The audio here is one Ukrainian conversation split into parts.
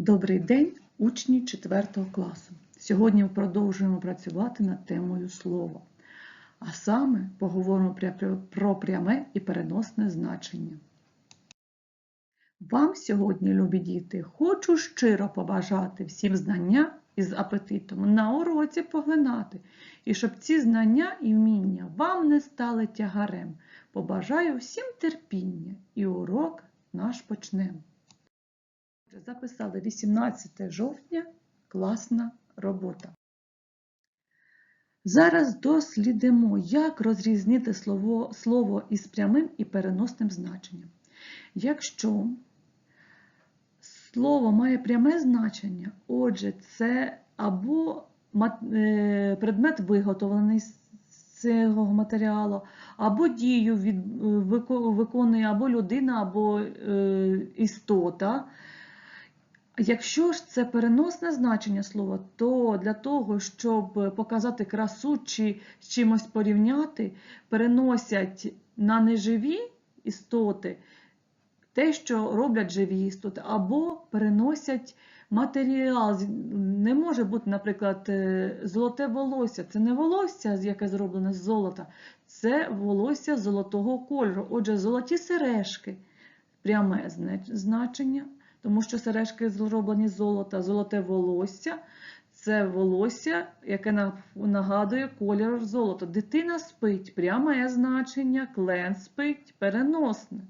Добрий день, учні 4 класу. Сьогодні ми продовжуємо працювати над темою слово. А саме поговоримо про пряме і переносне значення. Вам сьогодні, любі діти, хочу щиро побажати всім знання із апетитом на уроці поглинати, і щоб ці знання і вміння вам не стали тягарем. Побажаю всім терпіння і урок наш почнемо. Записали 18 жовтня класна робота. Зараз дослідимо, як розрізнити слово, слово із прямим і переносним значенням. Якщо слово має пряме значення, отже, це або е, предмет виготовлений з цього матеріалу, або дію від, виконує або людина, або е, істота. Якщо ж це переносне значення слова, то для того, щоб показати красу чи з чимось порівняти, переносять на неживі істоти те, що роблять живі істоти, або переносять матеріал. Не може бути, наприклад, е, золоте волосся. Це не волосся, яке зроблене з золота, це волосся золотого кольору. Отже, золоті сережки пряме значення тому що сережки зроблені з золота, золоте волосся це волосся, яке нагадує колір золота. Дитина спить, пряме значення, клен спить, переносне.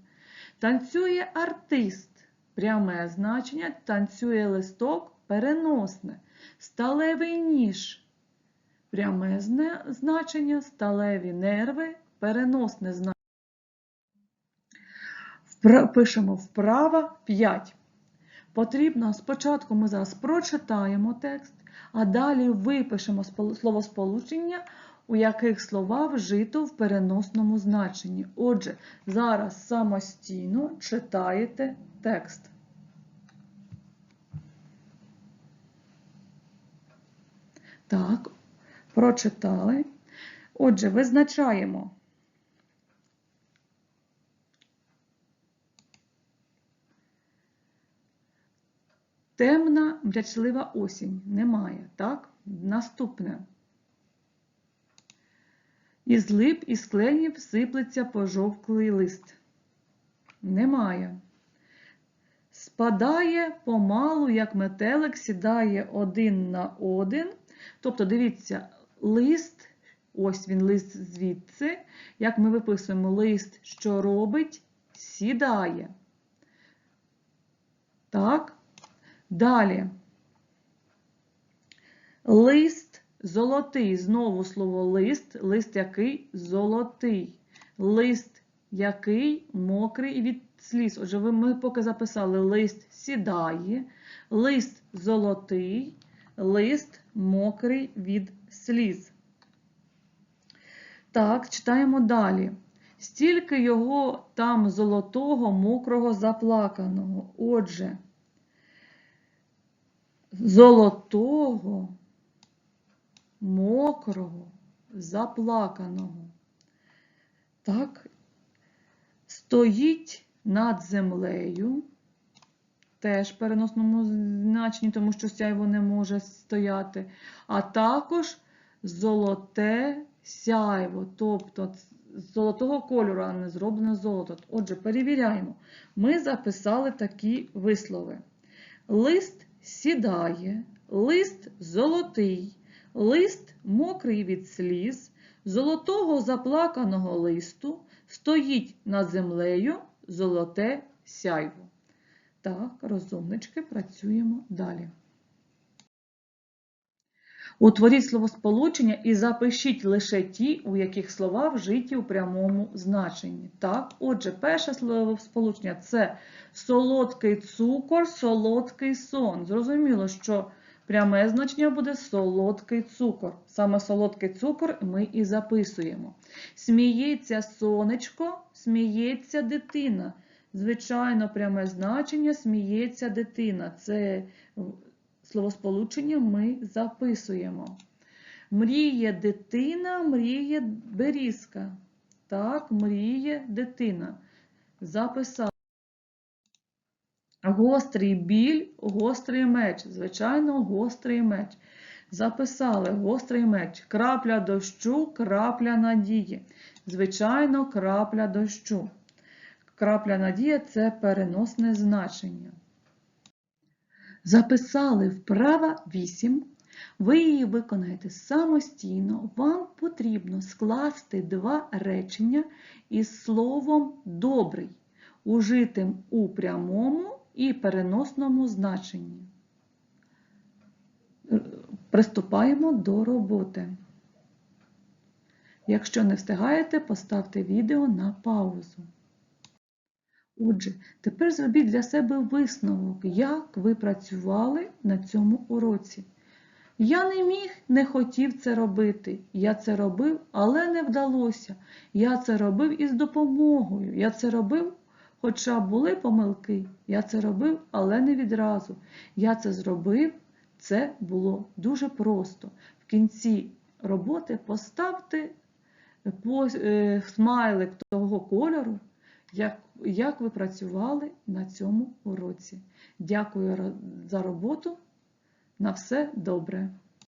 Танцює артист, пряме значення, танцює листок, переносне. Сталевий ніж, пряме значення, сталеві нерви, переносне значення. Пишемо вправа 5. Потрібно спочатку ми зараз прочитаємо текст, а далі випишемо спол- словосполучення, у яких слова вжито в переносному значенні. Отже, зараз самостійно читаєте текст. Так, прочитали. Отже, визначаємо. Темна, мрячлива осінь. Немає, так? Наступне. Із лип і кленів сиплеться пожовклий лист. Немає. Спадає помалу, як метелик, сідає один на один. Тобто, дивіться, лист, ось він лист звідси. Як ми виписуємо лист, що робить, сідає. Так. Далі. Лист золотий. Знову слово лист. Лист який золотий. Лист який мокрий від сліз. Отже, ми поки записали лист сідає, лист золотий, лист мокрий від сліз. Так, читаємо далі. Стільки його там золотого, мокрого, заплаканого. Отже, золотого, мокрого, заплаканого. Так, стоїть над землею, теж в переносному значенні, тому що сяйво не може стояти, а також золоте сяйво, тобто з золотого кольору, а не зроблено золото. Отже, перевіряємо. Ми записали такі вислови. Лист сідає, лист золотий, лист мокрий від сліз, золотого заплаканого листу стоїть над землею золоте сяйво. Так, розумнички, працюємо далі. Утворіть словосполучення і запишіть лише ті, у яких слова вжиті у прямому значенні. Так, отже, перше словосполучення це солодкий цукор, солодкий сон. Зрозуміло, що пряме значення буде солодкий цукор. Саме солодкий цукор ми і записуємо. Сміється сонечко, сміється дитина. Звичайно, пряме значення сміється дитина. Це словосполучення ми записуємо. Мріє дитина, мріє берізка. Так, мріє дитина. Записали. Гострий біль, гострий меч. Звичайно, гострий меч. Записали гострий меч. Крапля дощу, крапля надії. Звичайно, крапля дощу. Крапля надія це переносне значення. Записали вправа 8. Ви її виконаєте самостійно. Вам потрібно скласти два речення із словом добрий, ужитим у прямому і переносному значенні. Е, Приступаємо до роботи. Якщо не встигаєте, поставте відео на паузу. Отже, тепер зробіть для себе висновок, як ви працювали на цьому уроці. Я не міг, не хотів це робити. Я це робив, але не вдалося. Я це робив із допомогою. Я це робив, хоча були помилки. Я це робив, але не відразу. Я це зробив, це було дуже просто. В кінці роботи поставте е, смайлик того кольору, як, як ви працювали на цьому уроці. Дякую за роботу. На все добре.